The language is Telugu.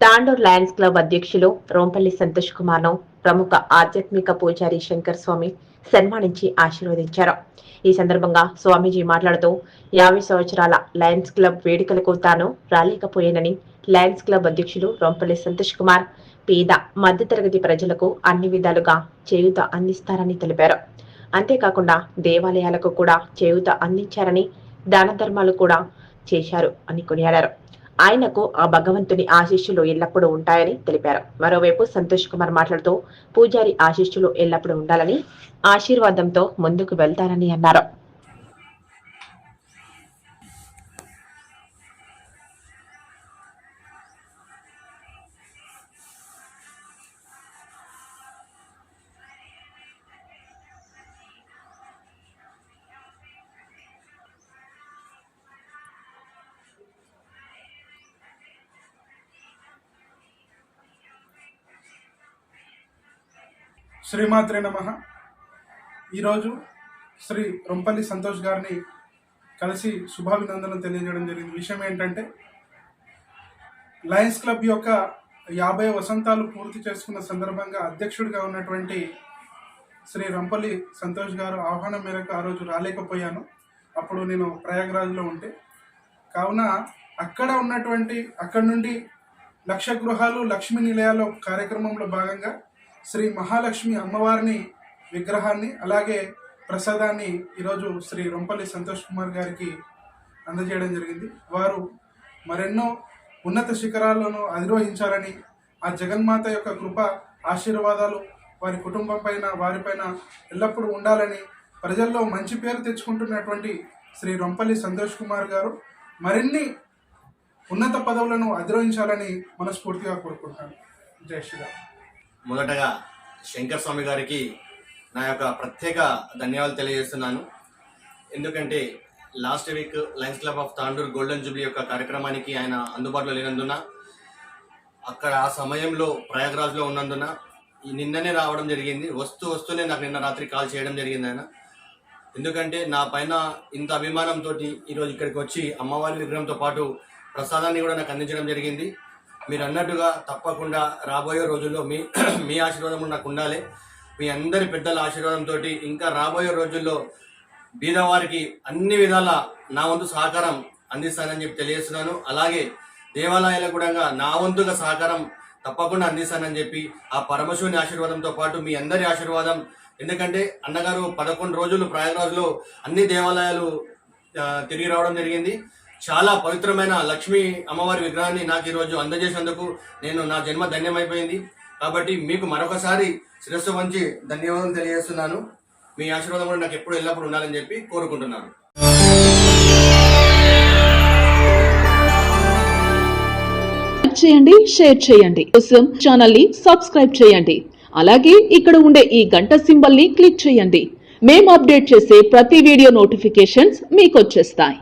తాండూర్ లయన్స్ క్లబ్ అధ్యక్షులు రోంపల్లి సంతోష్ కుమార్ను ప్రముఖ ఆధ్యాత్మిక పూజారి శంకర్ స్వామి సన్మానించి ఆశీర్వదించారు. ఈ సందర్భంగా స్వామీజీ మాట్లాడుతూ యాభై సంవత్సరాల లయన్స్ క్లబ్ వేడుకలకు తాను రాలేకపోయానని లయన్స్ క్లబ్ అధ్యక్షులు రొంపల్లి సంతోష్ కుమార్ పేద మధ్యతరగతి ప్రజలకు అన్ని విధాలుగా చేయూత అందిస్తారని తెలిపారు. అంతేకాకుండా దేవాలయాలకు కూడా చేయూత అందించారని దాన ధర్మాలు కూడా చేశారు అని కొనియాడారు. ఆయనకు ఆ భగవంతుని ఆశీస్సులు ఎల్లప్పుడూ ఉంటాయని తెలిపారు. మరోవైపు సంతోష్ కుమార్ మాట్లాడుతూ పూజారి ఆశీస్సులు ఎల్లప్పుడూ ఉండాలని ఆశీర్వాదంతో ముందుకు వెళ్తారని అన్నారు. శ్రీమాత్రే నమ. ఈరోజు శ్రీ రొంపల్లి సంతోష్ గారిని కలిసి శుభాభినందనలు తెలియజేయడం జరిగింది. విషయం ఏంటంటే లయన్స్ క్లబ్ యొక్క యాభై వసంతాలు పూర్తి చేసుకున్న సందర్భంగా అధ్యక్షుడిగా ఉన్నటువంటి శ్రీ రంపల్లి సంతోష్ గారు ఆహ్వానం మేరకు ఆ రోజు రాలేకపోయాను. అప్పుడు నేను ప్రయాగరాజ్లో ఉంటే కావున అక్కడ ఉన్నటువంటి అక్కడ నుండి లక్ష గృహాలు లక్ష్మీ నిలయాలు కార్యక్రమంలో భాగంగా శ్రీ మహాలక్ష్మి అమ్మవారిని విగ్రహాన్ని అలాగే ప్రసాదాన్ని ఈరోజు శ్రీ రొంపల్లి సంతోష్ కుమార్ గారికి అందజేయడం జరిగింది. వారు మరెన్నో ఉన్నత శిఖరాలను అధిరోహించాలని ఆ జగన్మాత యొక్క కృప ఆశీర్వాదాలు వారి కుటుంబం పైన వారిపైన ఎల్లప్పుడూ ఉండాలని ప్రజల్లో మంచి పేరు తెచ్చుకుంటున్నటువంటి శ్రీ రొంపల్లి సంతోష్ కుమార్ గారు మరిన్ని ఉన్నత పదవులను అధిరోహించాలని మనస్ఫూర్తిగా కోరుకుంటాను జై శ్రీరామ్. మొదటగా శంకర్ స్వామి గారికి నా యొక్క ప్రత్యేక ధన్యవాదాలు తెలియజేస్తున్నాను. ఎందుకంటే last week Lions Club of Tandur golden jubilee యొక్క కార్యక్రమానికి ఆయన అందుబాటులో లేనందున అక్కడ ఆ సమయంలో ప్రయాగ్రాజ్లో ఉన్నందున ఈ నిన్ననే రావడం జరిగింది. వస్తూ వస్తూనే నాకు నిన్న రాత్రి కాల్ చేయడం జరిగింది ఆయన. ఎందుకంటే నా పైన ఇంత అభిమానంతో ఈరోజు ఇక్కడికి వచ్చి అమ్మవారి విగ్రహంతో పాటు ప్రసాదాన్ని కూడా నాకు అందించడం జరిగింది. మీరు అన్నట్టుగా తప్పకుండా రాబోయే రోజుల్లో మీ మీ ఆశీర్వాదం నాకు ఉండాలి. మీ అందరి పెద్దల ఆశీర్వాదంతో ఇంకా రాబోయే రోజుల్లో బీదవారికి అన్ని విధాల నా వంతు సహకారం అందిస్తానని చెప్పి తెలియజేస్తున్నాను. అలాగే దేవాలయాలకు కూడా నా వంతుగా సహకారం తప్పకుండా అందిస్తానని చెప్పి ఆ పరమశివుని ఆశీర్వాదంతో పాటు మీ అందరి ఆశీర్వాదం. ఎందుకంటే అన్నగారు పదకొండు రోజులు ప్రయాగరాజులో అన్ని దేవాలయాలు తిరిగి రావడం జరిగింది. చాలా పవిత్రమైన లక్ష్మీ అమ్మవారి విగ్రహాన్ని నాకు ఈరోజు అందజేసినందుకు నేను నా జన్మ ధన్యమైపోయింది. కాబట్టి మీకు మరొకసారి శిరస్సు వంచి ధన్యవాదాలు తెలియజేస్తున్నాను. మీ ఆశీర్వాదం కూడా నాకు ఎప్పుడు ఎల్లప్పుడూ ఉండాలని చెప్పి కోరుకుంటున్నాను. చేయండి షేర్ చేయండి. కోసం ఛానల్ని సబ్స్క్రైబ్ చేయండి. అలాగే ఇక్కడ ఉండే ఈ గంట సింబల్ని క్లిక్ చేయండి. మేము అప్డేట్ చేసే ప్రతి వీడియో నోటిఫికేషన్స్ మీకు వచ్చేస్తాయి.